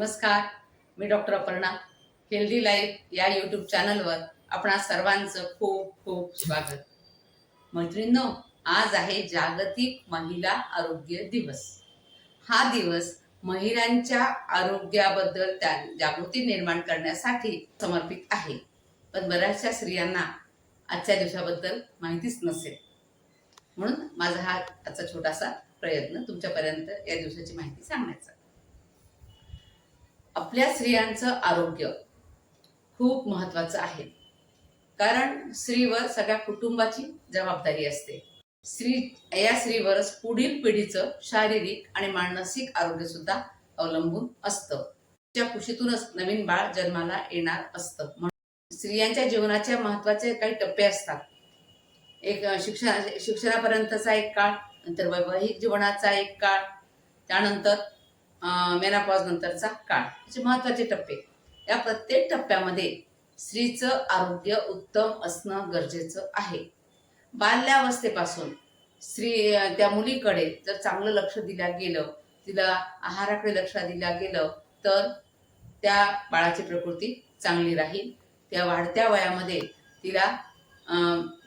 नमस्कार मी doctor Aparna. Healthy life या यूट्यूब चॅनलवर आपणा सर्वांचं खूप खूप स्वागत. मैत्रिणींनो आज आहे जागतिक महिला आरोग्य दिवस. हा दिवस महिलांच्या आरोग्याबद्दल त्या जागृती निर्माण करण्यासाठी समर्पित आहे. पण बऱ्याचशा स्त्रियांना आजच्या दिवसाबद्दल माहितीच नसेल. म्हणून माझा हा आजचा छोटासा प्रयत्न तुमच्यापर्यंत या दिवसाची माहिती सांगण्याचा. आपल्या स्त्रियांचं आरोग्य खूप महत्वाचं आहे. कारण स्त्रीवर सगळ्या कुटुंबाची जबाबदारी असते. स्त्री या स्त्रीवरच पुढील पिढीचं शारीरिक आणि मानसिक आरोग्य सुद्धा अवलंबून असतं. त्या कुशीतूनच नवीन बाळ जन्माला येणार असतं. म्हणून स्त्रियांच्या जीवनाच्या महत्त्वाचे काही टप्पे असतात. एक शिक्षणा शिक्षण शिक्षणापर्यंतचा एक काळ नंतर वैवाहिक जीवनाचा एक काळ त्यानंतर मेनापॉज नंतरचा काळ. असे महत्त्वाचे टप्पे. या प्रत्येक टप्प्यामध्ये स्त्रीचं आरोग्य उत्तम असणं गरजेचं आहे. बाल्यावस्थेपासून स्त्री त्या मुलीकडे जर चांगलं लक्ष दिल्या गेलं तिला आहाराकडे लक्ष दिल्या गेलं तर त्या बाळाची प्रकृती चांगली राहील. त्या वाढत्या वयामध्ये तिला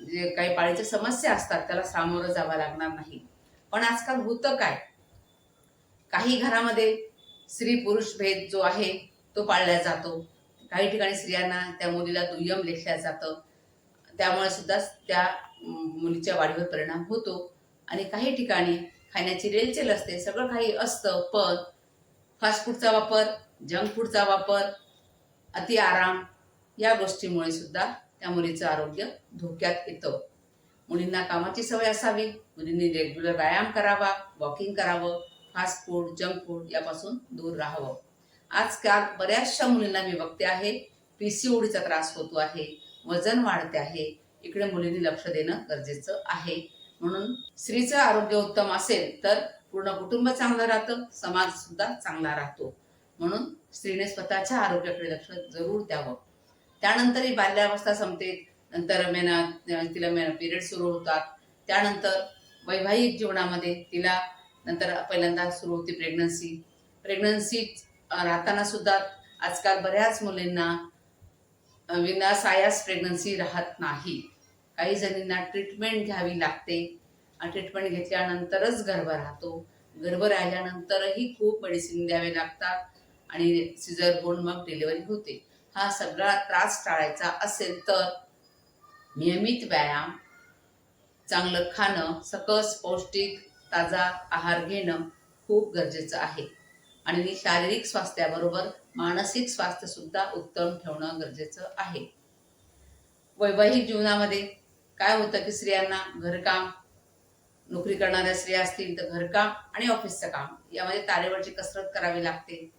जे काही पाळीच्या समस्या असतात त्याला सामोरं जावं लागणार नाही. पण आजकाल होतं काय? काही घरामध्ये स्त्री पुरुष भेद जो आहे तो पाळला जातो. काही ठिकाणी स्त्रियांना त्या मुलीला दुय्यम लेखल्या जातं. त्यामुळे सुद्धा त्या मुलीच्या वाढीवर परिणाम होतो. आणि काही ठिकाणी खाण्याची रेलचेल असते सगळं काही असतं पण फास्ट फूडचा वापर जंक फूडचा वापर अति आराम या गोष्टीमुळे सुद्धा त्या मुलीचं आरोग्य धोक्यात येतं. मुलींना कामाची सवय असावी मुलींनी रेग्युलर व्यायाम करावा वॉकिंग करावं फास्ट फूड जंक फूड यापासून दूर राहावं. आजकाल बऱ्याचशा मुलींना मी बघते आहे पी सी ओडीचा त्रास होतो आहे वजन वाढते आहे. इकडे मुलींनी लक्ष देणं गरजेचं आहे. म्हणून स्त्रीचं आरोग्य उत्तम असेल तर पूर्ण कुटुंब चांगलं राहतं समाज सुद्धा चांगला राहतो. म्हणून स्त्रीने स्वतःच्या आरोग्याकडे लक्ष जरूर द्यावं. त्यानंतरही बाल्यावस्था संपते नंतर मेना तिला मेना पिरियड सुरू होतात. त्यानंतर वैवाहिक जीवनामध्ये तिला नंतर पहिल्यांदा सुरू होते प्रेग्नन्सी प्रेग्नन्सी राहताना सुद्धा आजकाल बऱ्याच मुलींना विनासायास प्रेग्नन्सी राहत नाही. काही जणींना ट्रीटमेंट घ्यावी लागते ट्रीटमेंट घेतल्यानंतरच गर्भ राहतो. गर्भ राहिल्यानंतरही खूप मेडिसिन द्यावे लागतात आणि सिझर होऊन मग डिलिव्हरी होते. हा सगळा त्रास टाळायचा असेल तर नियमित व्यायाम चांगलं खाणं सकस पौष्टिक ताजा आहार घेणं खूप गरजेचं आहे. आणि शारीरिक स्वास्थ्याबरोबर मानसिक स्वास्थ्य सुद्धा उत्तम ठेवणं गरजेचं आहे. वैवाहिक जीवनामध्ये काय होतं की स्त्रियांना घरकाम नोकरी करणाऱ्या स्त्रिया असतील तर घरकाम आणि ऑफिसचं काम यामध्ये तारेवरची कसरत करावी लागते.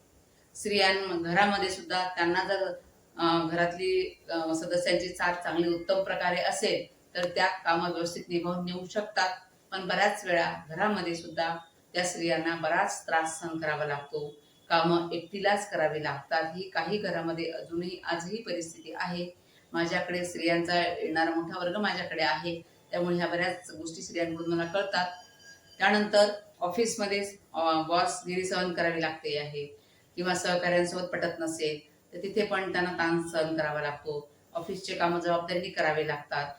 स्त्रियां घरामध्ये सुद्धा त्यांना जर घरातली सदस्यांची साथ चांगली उत्तम प्रकारे असेल तर त्या कामं व्यवस्थित निभावून नेऊ शकतात. पण बऱ्याच वेळा घरामध्ये सुद्धा त्या स्त्रियांना बराच त्रास सहन करावा लागतो. कामं एकटीलाच करावी लागतात. ही काही घरामध्ये अजूनही आजही परिस्थिती आहे. माझ्याकडे स्त्रियांचा येणारा मोठा वर्ग माझ्याकडे आहे. त्यामुळे ह्या बऱ्याच गोष्टी स्त्रियांकडून मला कळतात. त्यानंतर ऑफिसमध्ये बॉस गिरी सहन करावी लागते आहे किंवा सहकाऱ्यांसोबत पटत नसेल तर तिथे पण त्यांना ताण सहन करावा लागतो. ऑफिसचे कामं जबाबदारीने करावे लागतात.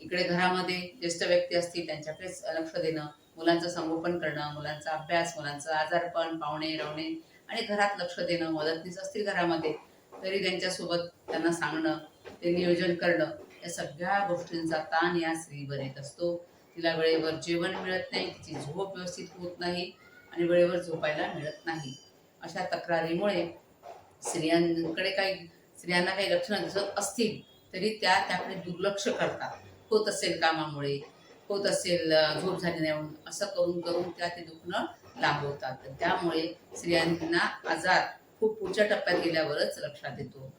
इकडे घरामध्ये ज्येष्ठ व्यक्ती असतील त्यांच्याकडेच लक्ष देणं मुलांचं संगोपन करणं मुलांचा अभ्यास मुलांचं आजारपण पाहुणे रावणे आणि घरात लक्ष देणं मदतनीस असतील घरामध्ये तरी त्यांच्यासोबत त्यांना सांगणं ते नियोजन करणं या सगळ्या गोष्टींचा ताण या स्त्रीवर येत असतो. तिला वेळेवर जेवण मिळत नाही तिची झोप व्यवस्थित होत नाही आणि वेळेवर झोपायला मिळत नाही. अशा तक्रारीमुळे स्त्रियांकडे काही स्त्रियांना काही लक्षणं दिसत असतील तरी त्या त्याकडे दुर्लक्ष करतात. होत असेल कामामुळे होत असेल झोप झाली नाही म्हणून असं करून करून त्या ते दुखणं लांबवतात तर त्यामुळे स्त्रियांना आजार खूप पुढच्या टप्प्यात गेल्यावरच लक्षात येतो.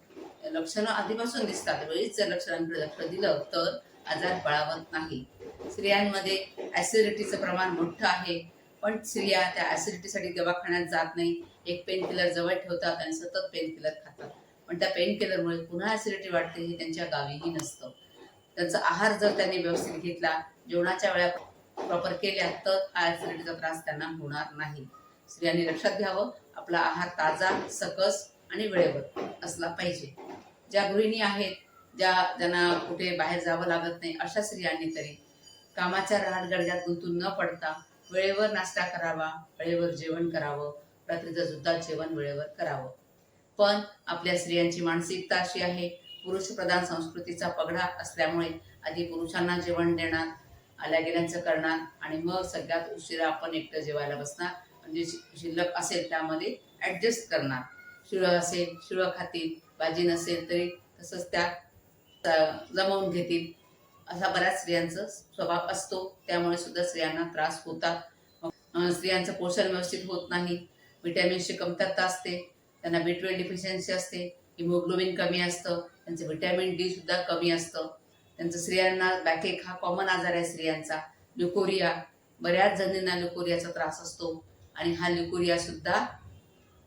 लक्षणं आधीपासून दिसतात. वेळीच जर लक्षणांकडे लक्ष दिलं तर आजार बळावत नाही. स्त्रियांमध्ये ॲसिडिटीचं प्रमाण मोठं आहे पण स्त्रिया त्या ॲसिडिटीसाठी दवाखान्यात जात नाही. एक पेन किलर जवळ ठेवतात आणि सतत पेन किलर खातात. पण त्या पेन किलरमुळे पुन्हा ॲसिडिटी वाढते हे त्यांच्या गावीही नसतं. त्यांचा आहार जर त्यांनी व्यवस्थित घेतला जेवणाच्या वेळा प्रॉपर केल्या तर हा ॲसिडिटीचा त्रास त्यांना होणार नाही. स्त्रियांनी लक्षात घ्यावं आपला आहार ताजा सकस आणि वेळेवर असला पाहिजे. ज्या गृहिणी आहेत ज्या ज्यांना कुठे बाहेर जावं लागत नाही अशा स्त्रियांनी तरी कामाच्या रहाटगडग्यात गुंतून न पडता वेळेवर नाश्ता करावा वेळेवर जेवण करावं रात्रीचं सुद्धा जेवण वेळेवर करावं. पण आपल्या स्त्रियांची मानसिकता अशी आहे पुरुषप्रधान संस्कृतीचा पगडा असल्यामुळे आधी पुरुषांना जेवण देणार आल्या गेल्यांचं करणार आणि मग सगळ्यात उशिरा आपण एकटं जेवायला बसणार. म्हणजे शिल्लक असेल त्यामध्ये ॲडजस्ट करणार. शिळं असेल शिळं खातील भाजी नसेल तरी तसंच त्या जमवून घेतील. असा बऱ्याच स्त्रियांचा स्वभाव असतो. त्यामुळे सुद्धा स्त्रियांना त्रास होतात. स्त्रियांचं पोषण व्यवस्थित होत नाही. विटॅमिन्सची कमतरता असते. त्यांना बी ट्वेल्व डिफिशियन्सी असते. हिमोग्लोबिन कमी असतं. त्यांचं व्हिटॅमिन डी सुद्धा कमी असतं. त्यांचं स्त्रियांना बॅकेक हा कॉमन आजार आहे स्त्रियांचा. ल्युकोरिया बऱ्याच जणींना ल्युकोरियाचा त्रास असतो. आणि हा ल्युकोरिया सुद्धा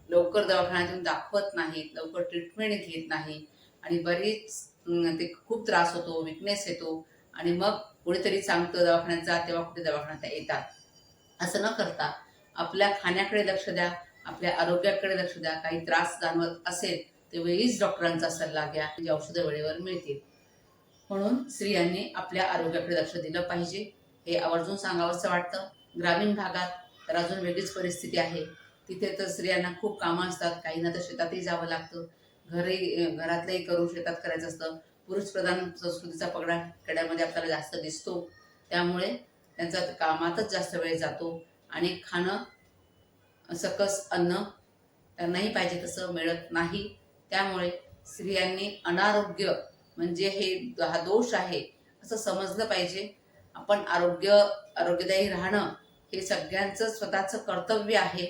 लवकर दवाखान्यातून दाखवत नाहीत लवकर ट्रीटमेंट घेत नाही. आणि बरीच ते खूप त्रास होतो विकनेस येतो. आणि मग कोणीतरी सांगतं दवाखान्यात जा तेव्हा कुठे दवाखान्यात येतात. असं न करता आपल्या खाण्याकडे लक्ष द्या आपल्या आरोग्याकडे लक्ष द्या. काही त्रास जाणवत असेल तर वेळीच डॉक्टरांचा सल्ला घ्या म्हणजे औषधं वेळेवर मिळतील. म्हणून स्त्रियांनी आपल्या आरोग्याकडे लक्ष दिलं पाहिजे. हे आवर्जून सांगावंसं वाटतं. ग्रामीण भागात तर अजून वेगळीच परिस्थिती आहे. तिथे तर स्त्रियांना खूप कामं असतात. काहींना तर शेतातही जावं लागतं. घरी घरातलंही करू शेतात करायचं असतं. पुरुष प्रधान संस्कृतीचा पगडा कड्यामध्ये आपल्याला जास्त दिसतो. त्यामुळे त्यांचा कामातच जास्त वेळ जातो. आणि खाणं सकस अन्न त्यांनाही पाहिजे तसं मिळत नाही. त्यामुळे स्त्रियांनी अनारोग्य म्हणजे हे हा दोष आहे असं समजलं पाहिजे. आपण आरोग्य आरोग्यदायी राहणं हे सगळ्यांचं स्वतःचं कर्तव्य आहे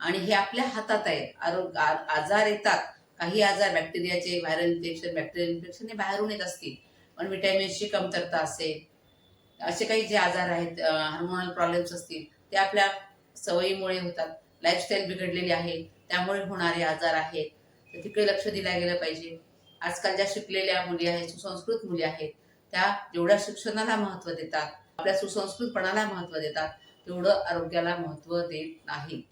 आणि हे आपल्या हातात आहे. आरोग्य आजार येतात. काही आजार बॅक्टेरियाचे व्हायरल इन्फेक्शन बॅक्टेरियल इन्फेक्शन हे बाहेरून येत असतील. पण विटॅमिन्सची कमतरता असेल. असे काही जे आजार आहेत हार्मोनल प्रॉब्लेम्स असतील ते आपल्या सवयीमुळे होतात. लाईफस्टाईल बिघडलेली आहे. त्यामुळे होणारे आजार आहेत. तर तिकडे लक्ष दिलं गेलं पाहिजे. आजकाल ज्या शिकलेल्या मुली आहेत सुसंस्कृत मुली आहेत त्या जेवढ्या शिक्षणाला महत्त्व देतात आपल्या सुसंस्कृतपणाला महत्त्व देतात तेवढं आरोग्याला महत्त्व देत नाही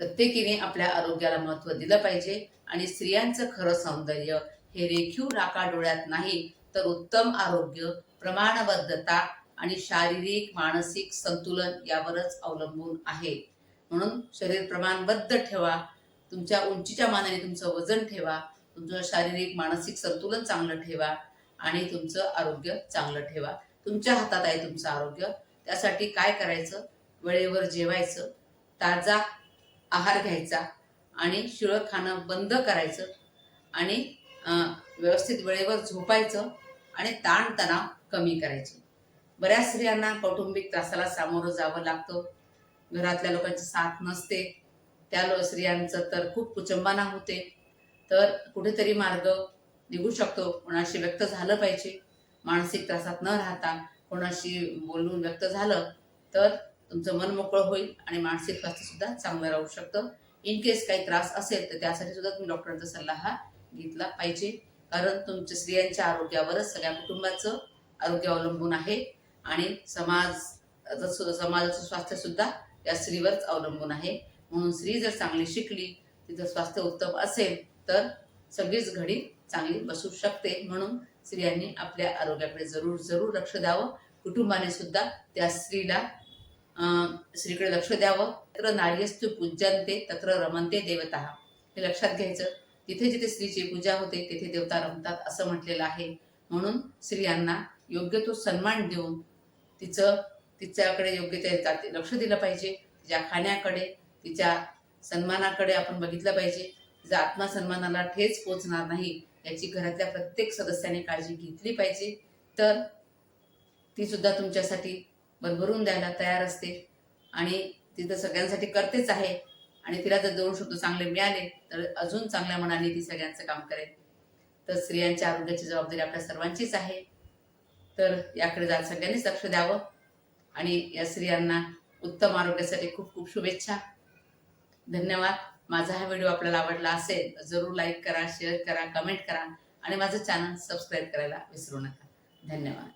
प्रत्येकीने आपल्या आरोग्याला महत्त्व दिलं पाहिजे आणि स्त्रियांचं खरं सौंदर्य हे रेखीव राका डोळ्यात नाही तर उत्तम आरोग्य प्रमाणबद्धता आणि शारीरिक मानसिक संतुलन यावरच अवलंबून आहे. म्हणून शरीर प्रमाणबद्ध ठेवा तुमच्या उंचीच्या मानाने तुमचं वजन ठेवा तुमचं शारीरिक मानसिक संतुलन चांगलं ठेवा आणि तुमचं आरोग्य चांगलं ठेवा. तुमच्या हातात आहे तुमचं आरोग्य. त्यासाठी काय करायचं? वेळेवर जेवायचं ताजा आहार घ्यायचा आणि शिळं खाणं बंद करायचं आणि व्यवस्थित वेळेवर झोपायचं आणि ताणतणाव कमी करायचे. बऱ्याच स्त्रियांना कौटुंबिक त्रासाला सामोरं जावं लागतं. घरातल्या लोकांची साथ नसते. त्या लो स्त्रियांचं तर खूप कुचंबाना होते. तर कुठेतरी मार्ग निघू शकतो. कोणाशी व्यक्त झालं पाहिजे. मानसिक त्रासात न राहता कोणाशी बोलून व्यक्त झालं तर तुमचं मन मोकळं होईल आणि मानसिक स्वास्थ्य सुद्धा चांगलं राहू शकतं. इन केस काही त्रास असेल तर त्यासाठी सुद्धा तुम्ही डॉक्टरांचा सल्ला हा घेतला पाहिजे. कारण तुमच्या स्त्रियांच्या आरोग्यावरच सगळ्या कुटुंबाचं आरोग्य अवलंबून आहे आणि समाज समाजाचं स्वास्थ्य सुद्धा या स्त्रीवरच अवलंबून आहे. म्हणून स्त्री जर चांगली शिकली तिचं स्वास्थ्य उत्तम असेल तर सगळीच घडी चांगली बसू शकते. म्हणून स्त्रियांनी आपल्या आरोग्याकडे जरूर जरूर लक्ष द्यावं. कुटुंबाने सुद्धा त्या स्त्रीला स्त्रीकडे लक्ष द्यावं. तत्र नार्यस्तु पूज्यन्ते तत्र रमनते देवता. हे लक्षात घ्यायचं. तिथे जिथे स्त्रीची पूजा होते तिथे देवता रमतात असं म्हटलेलं आहे. म्हणून स्त्रियांना योग्य तो सन्मान देऊन तिचं तिच्याकडे योग्य ते लक्ष दिलं पाहिजे. तिच्या खाण्याकडे तिच्या सन्मानाकडे आपण बघितलं पाहिजे. तिचा आत्मसन्मानाला ठेच पोचणार नाही याची घरातल्या प्रत्येक सदस्याने काळजी घेतली पाहिजे. तर ती सुद्धा तुमच्यासाठी भरभरून द्यायला तयार असते. आणि ती तर सगळ्यांसाठी करतेच आहे. आणि तिला जर दोन शब्द चांगले मिळाले तर अजून चांगल्या मनाने ती सगळ्यांचं काम करेल. तर स्त्रियांच्या आरोग्याची जबाबदारी आपल्या सर्वांचीच आहे. तर याकडे जा सगळ्यांनीच लक्ष द्यावं. आणि या स्त्रियांना उत्तम आरोग्यासाठी खूप खूप शुभेच्छा. धन्यवाद. माझा हा व्हिडिओ आपल्याला आवडला असेल तर जरूर लाईक करा शेअर करा कमेंट करा आणि माझं चॅनल सबस्क्राईब करायला विसरू नका. धन्यवाद.